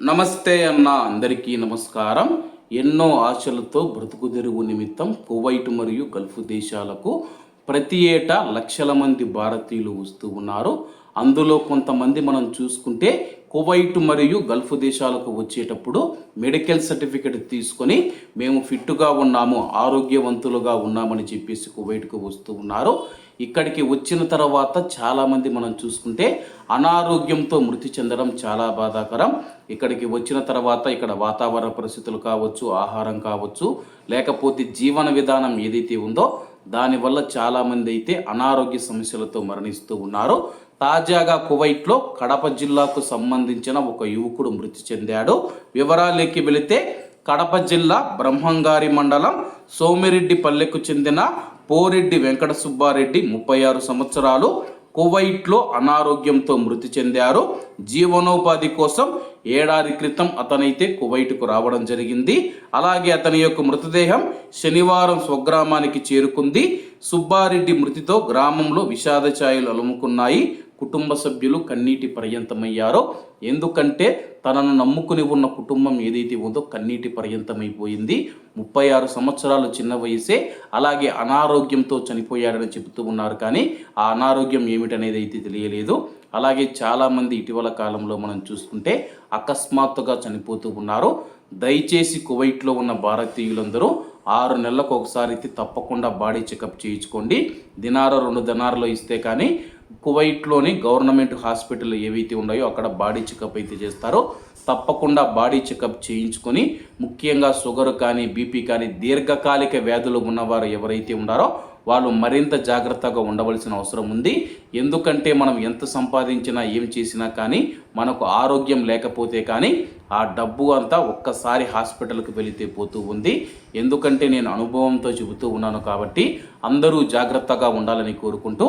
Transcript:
నమస్తే అన్న అందరికీ నమస్కారం. ఎన్నో ఆశలతో బ్రతుకు తెరువు నిమిత్తం కువైట్ మరియు గల్ఫ్ దేశాలకు ప్రతి ఏటా లక్షల మంది భారతీయులు వస్తూ ఉన్నారు. అందులో కొంతమంది మనం చూసుకుంటే కువైట్ మరియు గల్ఫ్ దేశాలకు వచ్చేటప్పుడు మెడికల్ సర్టిఫికెట్ తీసుకొని మేము ఫిట్టుగా ఉన్నాము ఆరోగ్యవంతులుగా ఉన్నామని చెప్పేసి కువైట్కు వస్తూ ఉన్నారు. ఇక్కడికి వచ్చిన తర్వాత చాలామంది మనం చూసుకుంటే అనారోగ్యంతో మృతి చెందడం చాలా బాధాకరం. ఇక్కడికి వచ్చిన తర్వాత ఇక్కడ వాతావరణ పరిస్థితులు కావచ్చు ఆహారం కావచ్చు లేకపోతే జీవన విధానం ఏదైతే ఉందో దానివల్ల చాలామంది అయితే అనారోగ్య సమస్యలతో మరణిస్తూ ఉన్నారు. తాజాగా కువైట్లో కడప జిల్లాకు సంబంధించిన ఒక యువకుడు మృతి చెందాడు. వివరాలకి వెళితే కడప జిల్లా బ్రహ్మంగారి మండలం సోమిరెడ్డి పల్లెకు చెందిన పోరెడ్డి వెంకట సుబ్బారెడ్డి ముప్పై ఆరు సంవత్సరాలు కువైట్లో అనారోగ్యంతో మృతి చెందారు. జీవనోపాధి కోసం ఏడాది క్రితం అతనైతే కువైట్కు రావడం జరిగింది. అలాగే అతని యొక్క మృతదేహం శనివారం స్వగ్రామానికి చేరుకుంది. సుబ్బారెడ్డి మృతితో గ్రామంలో విషాద ఛాయలు అలుముకున్నాయి. కుటుంబ సభ్యులు కన్నీటి పర్యంతమయ్యారో. ఎందుకంటే తనను నమ్ముకుని ఉన్న కుటుంబం ఏదైతే ఉందో కన్నీటి పర్యంతమైపోయింది. ముప్పై ఆరు సంవత్సరాలు చిన్న వయసే. అలాగే అనారోగ్యంతో చనిపోయాడని చెబుతూ ఉన్నారు కానీ ఆ అనారోగ్యం ఏమిటనేది అయితే తెలియలేదు. అలాగే చాలామంది ఇటీవల కాలంలో మనం చూసుకుంటే అకస్మాత్తుగా చనిపోతూ ఉన్నారు. దయచేసి కువైట్లో ఉన్న భారతీయులందరూ ఆరు నెలలకు ఒకసారి అయితే తప్పకుండా బాడీ చెకప్ చేయించుకోండి. దినార రెండు దినారలో ఇస్తే కానీ కువైట్లోని గవర్నమెంట్ హాస్పిటల్ ఏవైతే ఉన్నాయో అక్కడ బాడీ చెకప్ అయితే చేస్తారో తప్పకుండా బాడీ చెకప్ చేయించుకొని ముఖ్యంగా షుగర్ కానీ బీపీ కానీ దీర్ఘకాలిక వ్యాధులు ఉన్నవారు ఎవరైతే ఉన్నారో వాళ్ళు మరింత జాగ్రత్తగా ఉండవలసిన అవసరం ఉంది. ఎందుకంటే మనం ఎంత సంపాదించినా ఏం చేసినా కానీ మనకు ఆరోగ్యం లేకపోతే కానీ ఆ డబ్బు అంతా ఒక్కసారి హాస్పిటల్కి వెళితే పోతూ ఉంది. ఎందుకంటే నేను అనుభవంతో చెబుతూ ఉన్నాను కాబట్టి అందరూ జాగ్రత్తగా ఉండాలని కోరుకుంటూ